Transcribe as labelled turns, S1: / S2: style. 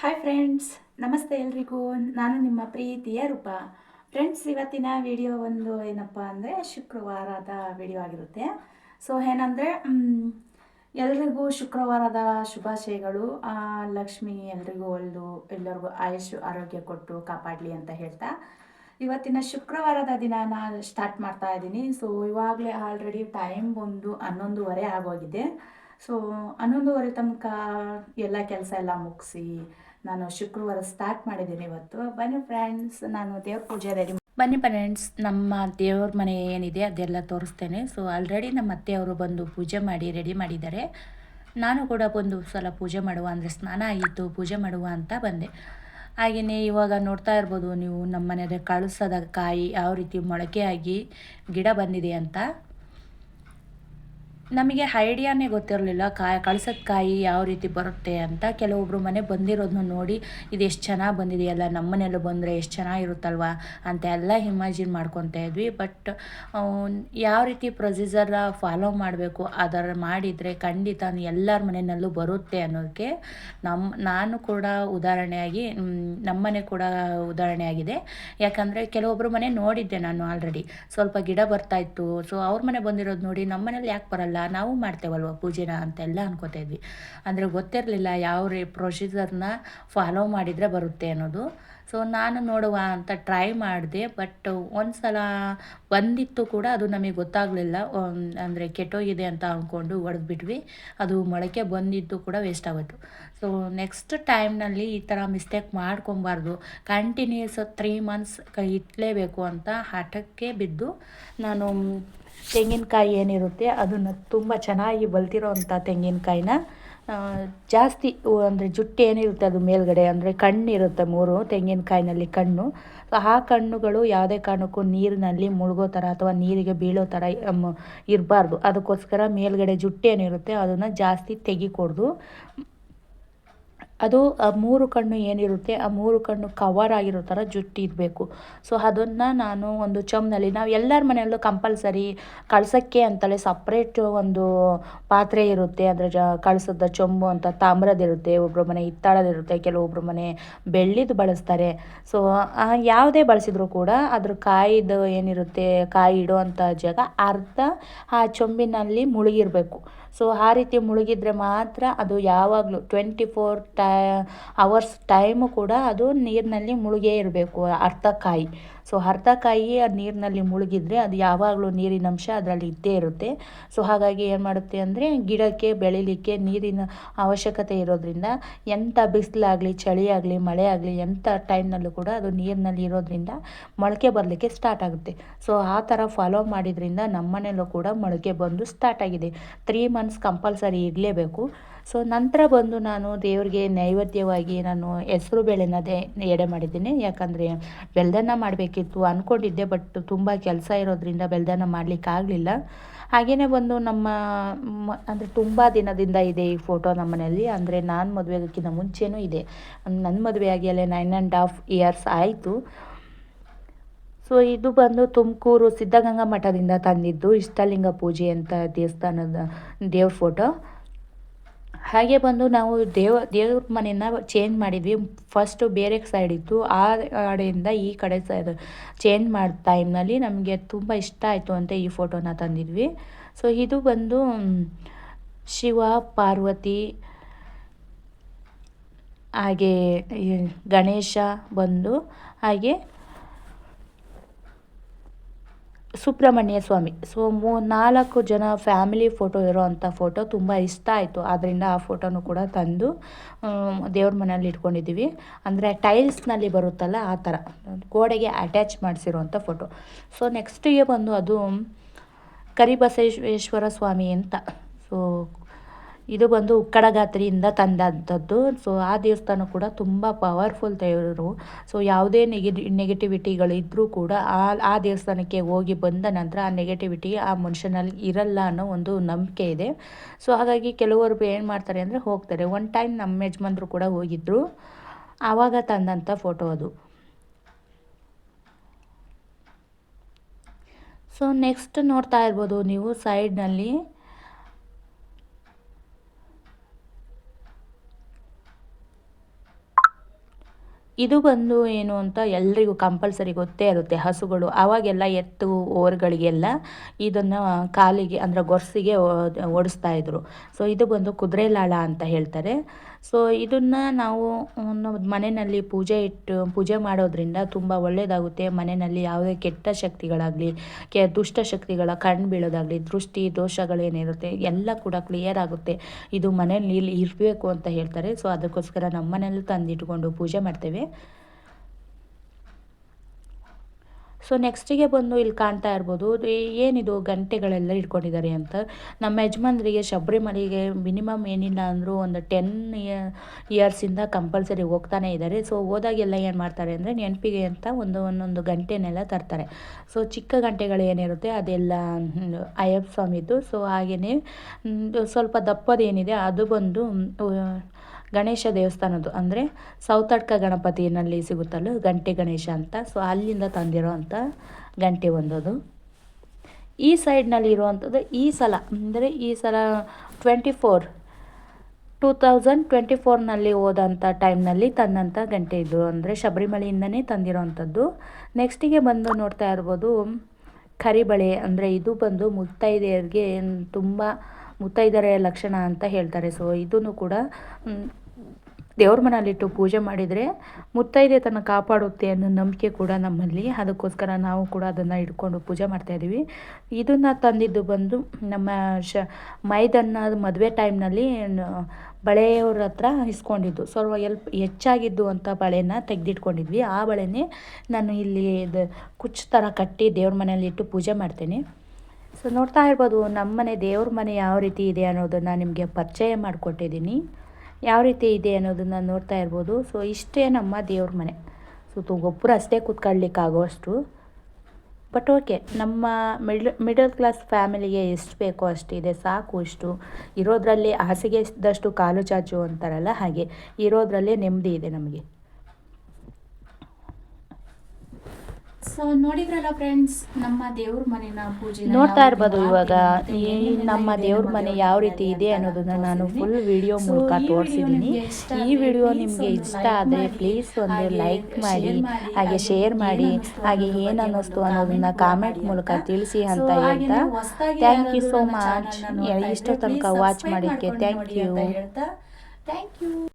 S1: Hi friends ನಮಸ್ತೆ ಎಲ್ರಿಗೂ. ನಾನು ನಿಮ್ಮ ಪ್ರೀತಿಯ ರೂಪ. ಫ್ರೆಂಡ್ಸ್ ಇವತ್ತಿನ ವಿಡಿಯೋ ಒಂದು ಏನಪ್ಪ ಅಂದರೆ ಶುಕ್ರವಾರದ ವಿಡಿಯೋ ಆಗಿರುತ್ತೆ. ಸೊ ಏನಂದರೆ ಎಲ್ರಿಗೂ ಶುಕ್ರವಾರದ ಶುಭಾಶಯಗಳು. ಲಕ್ಷ್ಮಿ ಎಲ್ರಿಗೂ ಒಳ್ಳು, ಎಲ್ಲರಿಗೂ ಆಯುಷ್, ಆರೋಗ್ಯ ಕೊಟ್ಟು ಕಾಪಾಡಲಿ ಅಂತ ಹೇಳ್ತಾ. ಇವತ್ತಿನ ಶುಕ್ರವಾರದ ದಿನ ನಾನು ಸ್ಟಾರ್ಟ್ ಮಾಡ್ತಾ ಇದ್ದೀನಿ. ಸೊ ಇವಾಗಲೇ ಆಲ್ರೆಡಿ ಟೈಮ್ ಒಂದು ಹನ್ನೊಂದುವರೆ ಆಗೋಗಿದೆ. ಸೊ ಹನ್ನೊಂದುವರೆ ತನಕ ಎಲ್ಲ ಕೆಲಸ ಎಲ್ಲ ಮುಗಿಸಿ ನಾನು ಶುಕ್ರವಾರ ಸ್ಟಾರ್ಟ್ ಮಾಡಿದ್ದೀನಿ ಇವತ್ತು. ಬನ್ನಿ ಫ್ರೆಂಡ್ಸ್ ನಾನು ದೇವ್ರ ಪೂಜೆ ರೆಡಿ ಬನ್ನಿ ಫ್ರೆಂಡ್ಸ್ ನಮ್ಮ ದೇವ್ರ ಮನೆ ಏನಿದೆ ಅದೆಲ್ಲ ತೋರಿಸ್ತೇನೆ. ಸೊ ಆಲ್ರೆಡಿ ನಮ್ಮ ಅತ್ತೆಯವರು ಬಂದು ಪೂಜೆ ಮಾಡಿ ರೆಡಿ ಮಾಡಿದ್ದಾರೆ. ನಾನು ಕೂಡ ಒಂದು ಸಲ ಪೂಜೆ ಮಾಡುವ, ಅಂದರೆ ಸ್ನಾನ ಆಯಿತು, ಪೂಜೆ ಮಾಡುವ ಅಂತ ಬಂದೆ. ಹಾಗೆಯೇ ಇವಾಗ ನೋಡ್ತಾ ಇರ್ಬೋದು ನೀವು, ನಮ್ಮ ಮನೆಯಲ್ಲಿ ಕಳಿಸದ ಕಾಯಿ ಯಾವ ರೀತಿ ಮೊಳಕೆಯಾಗಿ ಗಿಡ ಬಂದಿದೆ ಅಂತ. ನಮಗೆ ಐಡಿಯಾನೇ ಗೊತ್ತಿರಲಿಲ್ಲ ಕಾಯಿ, ಕಳ್ಸದ ಕಾಯಿ ಯಾವ ರೀತಿ ಬರುತ್ತೆ ಅಂತ ಕೆಲವೊಬ್ರು ಮನೆ ಬಂದಿರೋದನ್ನ ನೋಡಿ, ಇದು ಎಷ್ಟು ಚೆನ್ನಾಗಿ ಬಂದಿದೆಯಲ್ಲ ನಮ್ಮ ಮನೆಯಲ್ಲೂ ಬಂದರೆ ಎಷ್ಟು ಚೆನ್ನಾಗಿರುತ್ತಲ್ವ? ಅಂತ ಎಲ್ಲ ಇಮ್ಯಾಜಿನ್ ಮಾಡ್ಕೊತಾ ಇದ್ವಿ. ಬಟ್ ಯಾವ ರೀತಿ ಪ್ರೊಸೀಜರ್ ಫಾಲೋ ಮಾಡಬೇಕು, ಅದರ ಮಾಡಿದರೆ ಖಂಡಿತ ಎಲ್ಲರ ಮನೆಯಲ್ಲೂ ಬರುತ್ತೆ ಅನ್ನೋದಕ್ಕೆ ನಮ್ಮ ನಾನು ಕೂಡ ಉದಾಹರಣೆಯಾಗಿ ನಮ್ಮನೆ ಕೂಡ ಉದಾಹರಣೆಯಾಗಿದೆ ಯಾಕಂದರೆ ಕೆಲವೊಬ್ಬರು ಮನೆ ನೋಡಿದ್ದೆ ನಾನು ಆಲ್ರೆಡಿ ಸ್ವಲ್ಪ ಗಿಡ ಬರ್ತಾಯಿತ್ತು ಸೊ ಅವ್ರ ಮನೆ ಬಂದಿರೋದು ನೋಡಿ ನಮ್ಮ ಮನೇಲಿ ಯಾಕೆ ಬರಲ್ಲ? ನಾವು ಮಾಡ್ತೇವಲ್ವ ಪೂಜೆನ ಅಂತೆಲ್ಲ ಅನ್ಕೋತಾ ಇದ್ವಿ. ಅಂದರೆ ಗೊತ್ತಿರಲಿಲ್ಲ ಯಾವ ರೀ ಪ್ರೊಸೀಜರ್ನ ಫಾಲೋ ಮಾಡಿದರೆ ಬರುತ್ತೆ ಅನ್ನೋದು. ಸೊ ನಾನು ನೋಡುವ ಅಂತ ಟ್ರೈ ಮಾಡಿದೆ ಬಟ್ ಒಂದು ಸಲ ಬಂದಿತ್ತು ಕೂಡ ಅದು ನಮಗೆ ಗೊತ್ತಾಗಲಿಲ್ಲ. ಅಂದರೆ ಕೆಟ್ಟೋಗಿದೆ ಅಂತ ಅಂದ್ಕೊಂಡು ಹೊಡೆದ್ಬಿಟ್ವಿ. ಅದು ಮೊಳಕೆ ಬಂದಿದ್ದು ಕೂಡ ವೇಸ್ಟ್ ಆಗೋಯ್ತು. ಸೊ ನೆಕ್ಸ್ಟ್ ಟೈಮ್ನಲ್ಲಿ ಈ ಥರ ಮಿಸ್ಟೇಕ್ ಮಾಡ್ಕೊಬಾರ್ದು. ಕಂಟಿನ್ಯೂಸ್ ತ್ರೀ ಮಂತ್ಸ್ ಇಟ್ಲೇಬೇಕು ಅಂತ ಹಠಕ್ಕೆ ಬಿದ್ದು ನಾನು ತೆಂಗಿನಕಾಯಿ ಏನಿರುತ್ತೆ ಅದನ್ನು ತುಂಬ ಚೆನ್ನಾಗಿ ಬಲ್ತಿರೋ ಅಂಥ ತೆಂಗಿನಕಾಯಿನ ಜಾಸ್ತಿ ಅಂದರೆ ಜುಟ್ಟು ಏನಿರುತ್ತೆ ಅದು ಮೇಲ್ಗಡೆ, ಅಂದರೆ ಕಣ್ಣಿರುತ್ತೆ ಮೂರು, ತೆಂಗಿನಕಾಯಿನಲ್ಲಿ ಕಣ್ಣು. ಆ ಕಣ್ಣುಗಳು ಯಾವುದೇ ಕಾರಣಕ್ಕೂ ನೀರಿನಲ್ಲಿ ಮುಳುಗೋ ಥರ ಅಥವಾ ನೀರಿಗೆ ಬೀಳೋ ಥರ ಇರಬಾರ್ದು. ಅದಕ್ಕೋಸ್ಕರ ಮೇಲ್ಗಡೆ ಜುಟ್ಟು ಏನಿರುತ್ತೆ ಅದನ್ನು ಜಾಸ್ತಿ ತೆಗಿಕೊಡ್ದು. ಅದು ಆ ಮೂರು ಕಣ್ಣು ಏನಿರುತ್ತೆ, ಆ ಮೂರು ಕಣ್ಣು ಕವರ್ ಆಗಿರೋ ಥರ ಜುಟ್ಟಿ ಇರಬೇಕು. ಸೊ ಅದನ್ನು ನಾನು ಒಂದು ಚಮ್ನಲ್ಲಿ, ನಾವು ಎಲ್ಲರ ಮನೆಯಲ್ಲೂ ಕಂಪಲ್ಸರಿ ಕಳ್ಸೋಕ್ಕೆ ಅಂತಲೇ ಸಪ್ರೇಟ್ ಒಂದು ಪಾತ್ರೆ ಇರುತ್ತೆ. ಅಂದರೆ ಜ ಕಳ್ಸದ ಚೊಂಬು ಅಂತ ತಾಮ್ರದಿರುತ್ತೆ ಒಬ್ಬರ ಮನೆ ಹಿತ್ತಾಳದಿರುತ್ತೆ ಕೆಲವೊಬ್ಬರು ಮನೆ ಬೆಳ್ಳಿದು ಬಳಸ್ತಾರೆ. ಸೊ ಯಾವುದೇ ಬಳಸಿದ್ರು ಕೂಡ ಅದ್ರ ಕಾಯಿದು ಏನಿರುತ್ತೆ, ಕಾಯಿ ಇಡುವಂಥ ಜಾಗ ಅರ್ಧ ಆ ಚೊಂಬಿನಲ್ಲಿ ಮುಳುಗಿರಬೇಕು. ಸೊ ಆ ರೀತಿ ಮುಳುಗಿದ್ರೆ ಮಾತ್ರ ಅದು ಯಾವಾಗಲೂ ಟ್ವೆಂಟಿ ಫೋರ್ ಟೈ ಅವರ್ಸ್ ಟೈಮು ಕೂಡ ಅದು ನೀರಿನಲ್ಲಿ ಮುಳುಗೇ ಇರಬೇಕು ಅರ್ಧ ಕಾಯಿ ಸೊ ಅರ್ಧ ಕಾಯಿ ಅದು ನೀರಿನಲ್ಲಿ ಮುಳುಗಿದರೆ ಅದು ಯಾವಾಗಲೂ ನೀರಿನ ಅಂಶ ಅದರಲ್ಲಿ ಇದ್ದೇ ಇರುತ್ತೆ. ಸೊ ಹಾಗಾಗಿ ಏನು ಮಾಡುತ್ತೆ ಅಂದರೆ ಗಿಡಕ್ಕೆ, ಬೆಳಿಲಿಕ್ಕೆ ನೀರಿನ ಅವಶ್ಯಕತೆ ಇರೋದ್ರಿಂದ ಎಂಥ ಬಿಸಿಲಾಗಲಿ ಚಳಿ ಆಗಲಿ ಮಳೆ ಆಗಲಿ ಎಂಥ ಟೈಮ್ನಲ್ಲೂ ಕೂಡ ಅದು ನೀರಿನಲ್ಲಿ ಇರೋದ್ರಿಂದ ಮೊಳಕೆ ಬರಲಿಕ್ಕೆ ಸ್ಟಾರ್ಟ್ ಆಗುತ್ತೆ. ಸೊ ಆ ಥರ ಫಾಲೋ ಮಾಡಿದ್ರಿಂದ ನಮ್ಮ ಮನೆಯಲ್ಲೂ ಕೂಡ ಮೊಳಕೆ ಬಂದು ಸ್ಟಾರ್ಟ್ ಆಗಿದೆ. ತ್ರೀ ಮಂತ್ಸ್ ಕಂಪಲ್ಸರಿ ಇರಲೇಬೇಕು. ಸೊ ನಂತರ ಬಂದು ನಾನು ದೇವರಿಗೆ ನೈವೇದ್ಯವಾಗಿ ನಾನು ಹೆಸರು ಬೇಳೆನದೇ ಎಡೆ ಮಾಡಿದ್ದೀನಿ. ಯಾಕಂದರೆ ಬೆಲ್ದನ್ನ ಮಾಡಬೇಕಿತ್ತು ಅಂದ್ಕೊಂಡಿದ್ದೆ ಬಟ್ ತುಂಬ ಕೆಲಸ ಇರೋದ್ರಿಂದ ಬೆಲ್ದನ್ನ ಮಾಡಲಿಕ್ಕಾಗಲಿಲ್ಲ. ಹಾಗೆಯೇ ಬಂದು ನಮ್ಮ ಅಂದರೆ ತುಂಬ ದಿನದಿಂದ ಇದೆ ಈ ಫೋಟೋ ನಮ್ಮ ಮನೆಯಲ್ಲಿ ಅಂದರೆ ನಾನು ಮದುವೆಗಿಂತ ಮುಂಚೆನೂ ಇದೆ. ನನ್ನ ಮದುವೆ ಆಗಿ ಅಲ್ಲೇ ನೈನ್ ಆ್ಯಂಡ್ ಹಾಫ್ ಇಯರ್ಸ್ ಆಯಿತು. ಸೊ ಇದು ಬಂದು ತುಮಕೂರು ಸಿದ್ಧಗಂಗಾ ಮಠದಿಂದ ತಂದಿದ್ದು ಇಷ್ಟಲಿಂಗ ಪೂಜೆ ಅಂತ ದೇವಸ್ಥಾನದ, ದೇವ್ರ ಫೋಟೋ ಹಾಗೆ ಬಂದು ನಾವು ದೇವ, ದೇವ್ರ ಮನೆಯನ್ನು ಚೇಂಜ್ ಮಾಡಿದ್ವಿ. ಫಸ್ಟು ಬೇರೆ ಸೈಡ್ ಇತ್ತು. ಆ ಕಡೆಯಿಂದ ಈ ಕಡೆ ಸೈಡ್ ಚೇಂಜ್ ಮಾಡಿದ ಟೈಮ್ನಲ್ಲಿ ನಮಗೆ ತುಂಬ ಇಷ್ಟ ಆಯಿತು ಅಂತ ಈ ಫೋಟೋನ ತಂದಿದ್ವಿ. ಸೊ ಇದು ಬಂದು ಶಿವ, ಪಾರ್ವತಿ, ಹಾಗೆ ಗಣೇಶ ಬಂದು ಹಾಗೆ ಸುಬ್ರಹ್ಮಣ್ಯ ಸ್ವಾಮಿ. ಸೊ ಮೂ, ನಾಲ್ಕು ಜನ ಫ್ಯಾಮಿಲಿ ಫೋಟೋ ಇರೋ ಅಂಥ ಫೋಟೋ ತುಂಬ ಇಷ್ಟ ಆಯಿತು. ಆದ್ದರಿಂದ ಆ ಫೋಟೋನು ಕೂಡ ತಂದು ದೇವ್ರ ಮನೆಯಲ್ಲಿ ಇಟ್ಕೊಂಡಿದ್ದೀವಿ ಅಂದರೆ ಟೈಲ್ಸ್ನಲ್ಲಿ ಬರುತ್ತಲ್ಲ ಆ ಥರ. ಗೋಡೆಗೆ ಅಟ್ಯಾಚ್ ಮಾಡಿಸಿರುವಂಥ ಫೋಟೋ ಸೊ ನೆಕ್ಸ್ಟಿಗೆ ಬಂದು ಅದು ಕರಿಬಸವೇಶ್ವರ ಸ್ವಾಮಿ ಅಂತ. ಸೊ ಇದು ಬಂದು ಉಕ್ಕಡಗಾತ್ರಿಯಿಂದ ತಂದಂಥದ್ದು. ಸೊ ಆ ದೇವಸ್ಥಾನ ಕೂಡ ತುಂಬ ಪವರ್ಫುಲ್ ದೇವರು. ಸೊ ಯಾವುದೇ ನೆಗೆಟಿ ನೆಗೆಟಿವಿಟಿಗಳಿದ್ದರೂ ಕೂಡ ಆ ಆ ದೇವಸ್ಥಾನಕ್ಕೆ ಹೋಗಿ ಬಂದ ನಂತರ ಆ ನೆಗೆಟಿವಿಟಿ ಆ ಮನುಷ್ಯನಲ್ಲಿ ಇರಲ್ಲ ಅನ್ನೋ ಒಂದು ನಂಬಿಕೆ ಇದೆ. ಸೊ ಹಾಗಾಗಿ ಕೆಲವರು ಏನು ಮಾಡ್ತಾರೆ ಅಂದರೆ ಹೋಗ್ತಾರೆ. ಒನ್ ಟೈಮ್ ನಮ್ಮ ಯಜಮಾನ್ರು ಕೂಡ ಹೋಗಿದ್ದರು ಆವಾಗ ತಂದಂಥ ಫೋಟೋ ಅದು. ಸೊ ನೆಕ್ಸ್ಟ್ ನೋಡ್ತಾ ಇರ್ಬೋದು ನೀವು ಸೈಡ್ನಲ್ಲಿ ಇದು ಬಂದು ಏನು ಅಂತ ಎಲ್ರಿಗೂ ಕಂಪಲ್ಸರಿ ಗೊತ್ತೇ ಇರುತ್ತೆ ಹಸುಗಳು. ಆವಾಗೆಲ್ಲ ಎತ್ತು ಓರ್ಗಳಿಗೆಲ್ಲ ಇದನ್ನು ಕಾಲಿಗೆ ಅಂದರೆ ಗೊರ್ಸಿಗೆ ಓಡಿಸ್ತಾ ಇದ್ರು. ಸೊ ಇದು ಬಂದು ಕುದುರೆ ಲಾಳ ಅಂತ ಹೇಳ್ತಾರೆ. ಸೊ ಇದನ್ನು ನಾವು ಮನೆಯಲ್ಲಿ ಪೂಜೆ ಇಟ್ಟು, ಪೂಜೆ ಮಾಡೋದ್ರಿಂದ ತುಂಬ ಒಳ್ಳೆಯದಾಗುತ್ತೆ ಮನೆಯಲ್ಲಿ ಯಾವುದೇ ಕೆಟ್ಟ ಶಕ್ತಿಗಳಾಗಲಿ, ಕೆ ದುಷ್ಟ ಶಕ್ತಿಗಳ ಕಣ್ಣು ಬೀಳೋದಾಗಲಿ, ದೃಷ್ಟಿ ದೋಷಗಳೇನಿರುತ್ತೆ ಎಲ್ಲ ಕೂಡ ಕ್ಲಿಯರ್ ಆಗುತ್ತೆ. ಇದು ಮನೆಯಲ್ಲಿ ಇರಬೇಕು ಅಂತ ಹೇಳ್ತಾರೆ. ಸೊ ಅದಕ್ಕೋಸ್ಕರ ನಮ್ಮ ಮನೇಲಿ ತಂದಿಟ್ಕೊಂಡು ಪೂಜೆ ಮಾಡ್ತೇವೆ. ಸೊ ನೆಕ್ಸ್ಟಿಗೆ ಬಂದು ಇಲ್ಲಿ ಕಾಣ್ತಾ ಇರ್ಬೋದು ಏನಿದು ಗಂಟೆಗಳೆಲ್ಲ ಇಟ್ಕೊಂಡಿದ್ದಾರೆ ಅಂತ. ನಮ್ಮ ಯಜಮಾನ್ರಿಗೆ ಶಬರಿಮಲೆಗೆ ಮಿನಿಮಮ್ ಏನಿಲ್ಲ ಅಂದರೂ ಒಂದು ಟೆನ್ ಇಯರ್ಸಿಂದ ಕಂಪಲ್ಸರಿ ಹೋಗ್ತಾನೆ ಇದ್ದಾರೆ. ಸೊ ಹೋದಾಗೆಲ್ಲ ಏನು ಮಾಡ್ತಾರೆ ಅಂದರೆ ನೆನಪಿಗೆ ಅಂತ ಒಂದು, ಒಂದೊಂದು ಗಂಟೆನೆಲ್ಲ ತರ್ತಾರೆ. ಸೊ ಚಿಕ್ಕ ಗಂಟೆಗಳು ಏನಿರುತ್ತೆ ಅದೆಲ್ಲ ಅಯ್ಯಪ್ಪ ಸ್ವಾಮಿದು ಸೊ ಹಾಗೆಯೇ ಸ್ವಲ್ಪ ದಪ್ಪದೇನಿದೆ ಅದು ಬಂದು ಗಣೇಶ ದೇವಸ್ಥಾನದ್ದು ಅಂದರೆ ಸೌತಡ್ಕ ಗಣಪತಿನಲ್ಲಿ ಸಿಗುತ್ತಲ್ಲ ಗಂಟೆ ಗಣೇಶ ಅಂತ. ಸೊ ಅಲ್ಲಿಂದ ತಂದಿರೋ ಅಂಥ ಗಂಟೆ ಒಂದದು. ಈ ಸೈಡ್ನಲ್ಲಿ ಇರುವಂಥದ್ದು ಈ ಸಲ, ಅಂದರೆ ಈ ಸಲ twenty four two thousand twenty ಫೋರ್ನಲ್ಲಿ ಹೋದಂಥ ಟೈಮ್ನಲ್ಲಿ ತಂದಂಥ ಗಂಟೆ ಇದು. ಅಂದರೆ ಶಬರಿಮಲೆಯಿಂದನೇ ತಂದಿರೋವಂಥದ್ದು ನೆಕ್ಸ್ಟಿಗೆ ಬಂದು ನೋಡ್ತಾ ಇರ್ಬೋದು, ಕರಿಬಳೆ ಅಂದರೆ ಇದು ಬಂದು ಮುತ್ತೈದೆಯರಿಗೆ ತುಂಬ ಮುತ್ತೈದೆಯ ಲಕ್ಷಣ ಅಂತ ಹೇಳ್ತಾರೆ. ಸೊ ಇದೂ ಕೂಡ ದೇವ್ರ ಮನೆಯಲ್ಲಿಟ್ಟು ಪೂಜೆ ಮಾಡಿದರೆ ಮುತ್ತೈದೆ ತನ್ನ ಕಾಪಾಡುತ್ತೆ ಅನ್ನೋ ನಂಬಿಕೆ ಕೂಡ ನಮ್ಮಲ್ಲಿ. ಅದಕ್ಕೋಸ್ಕರ ನಾವು ಕೂಡ ಅದನ್ನು ಇಟ್ಕೊಂಡು ಪೂಜೆ ಮಾಡ್ತಾ ಇದ್ದೀವಿ ಇದನ್ನು ತಂದಿದ್ದು ಬಂದು ನಮ್ಮ ಶ ಮೈದನ್ನ ಮದುವೆ ಟೈಮ್ನಲ್ಲಿ ಬಳೆಯವ್ರ ಹತ್ರ ಇಸ್ಕೊಂಡಿದ್ದು. ಸ್ವಲ್ಪ ಎಲ್ಪ್ ಹೆಚ್ಚಾಗಿದ್ದು ಅಂತ ಬಳೆನ ತೆಗೆದಿಟ್ಕೊಂಡಿದ್ವಿ. ಆ ಬಳೆನೇ ನಾನು ಇಲ್ಲಿ ಇದು ಕುಚ್ಚು ಥರ ಕಟ್ಟಿ ದೇವ್ರ ಮನೆಯಲ್ಲಿಟ್ಟು ಪೂಜೆ ಮಾಡ್ತೇನೆ. ಸೊ, ನೋಡ್ತಾ ಇರ್ಬೋದು, ನಮ್ಮನೆ ದೇವ್ರ ಮನೆ ಯಾವ ರೀತಿ ಇದೆ ಅನ್ನೋದನ್ನು ನಿಮಗೆ ಪರಿಚಯ ಮಾಡಿಕೊಟ್ಟಿದ್ದೀನಿ. ಯಾವ ರೀತಿ ಇದೆ ಅನ್ನೋದನ್ನು ನೋಡ್ತಾ ಇರ್ಬೋದು. ಸೊ ಇಷ್ಟೇ ನಮ್ಮ ದೇವ್ರ ಮನೆ. ಸೊ ಒಬ್ಬರು ಅಷ್ಟೇ ಕೂತ್ಕೊಳ್ಳಿಕ್ಕಾಗೋಷ್ಟು ಬಟ್ ಓಕೆ ನಮ್ಮ ಮಿಡ್ ಮಿಡಲ್ ಕ್ಲಾಸ್ ಫ್ಯಾಮಿಲಿಗೆ ಎಷ್ಟು ಬೇಕೋ ಅಷ್ಟಿದೆ ಸಾಕು ಇಷ್ಟು ಇರೋದ್ರಲ್ಲಿ ಹಾಸಿಗೆ ಇದ್ದಷ್ಟು ಕಾಲು ಚಾಚು ಅಂತಾರಲ್ಲ ಹಾಗೆ. ಇರೋದರಲ್ಲೇ ನೆಮ್ಮದಿ ಇದೆ ನಮಗೆ.
S2: ಸೊ ನೋಡಿದ್ರಲ್ಲ ಫ್ರೆಂಡ್ಸ್ ನಮ್ಮ ದೇವ್ರ ಮನೆನ ಪೂಜೆ
S1: ನೋಡ್ತಾ ಇರ್ಬೋದು ಇವಾಗ. ಈ ನಮ್ಮ ದೇವ್ರ ಮನೆ ಯಾವ ರೀತಿ ಇದೆ ಅನ್ನೋದನ್ನ ನಾನು ಫುಲ್ ವಿಡಿಯೋ ಮೂಲಕ ತೋರಿಸಿದ್ದೀನಿ ಈ ವಿಡಿಯೋ ನಿಮಗೆ ಇಷ್ಟ ಆದರೆ ಪ್ಲೀಸ್ ಒಂದು ಲೈಕ್ ಮಾಡಿ ಹಾಗೆ ಶೇರ್ ಮಾಡಿ ಹಾಗೆ ಏನು ಅನ್ನಿಸ್ತು ಅನ್ನೋದನ್ನ ಕಾಮೆಂಟ್ ಮೂಲಕ ತಿಳಿಸಿ ಅಂತ ಹೇಳ್ತಾ ಥ್ಯಾಂಕ್ ಯು ಸೋ ಮಚ್ ಇಷ್ಟೋ ತನಕ ವಾಚ್ ಮಾಡಿದ್ದಕ್ಕೆ ಥ್ಯಾಂಕ್ ಯು
S2: ಥ್ಯಾಂಕ್ ಯು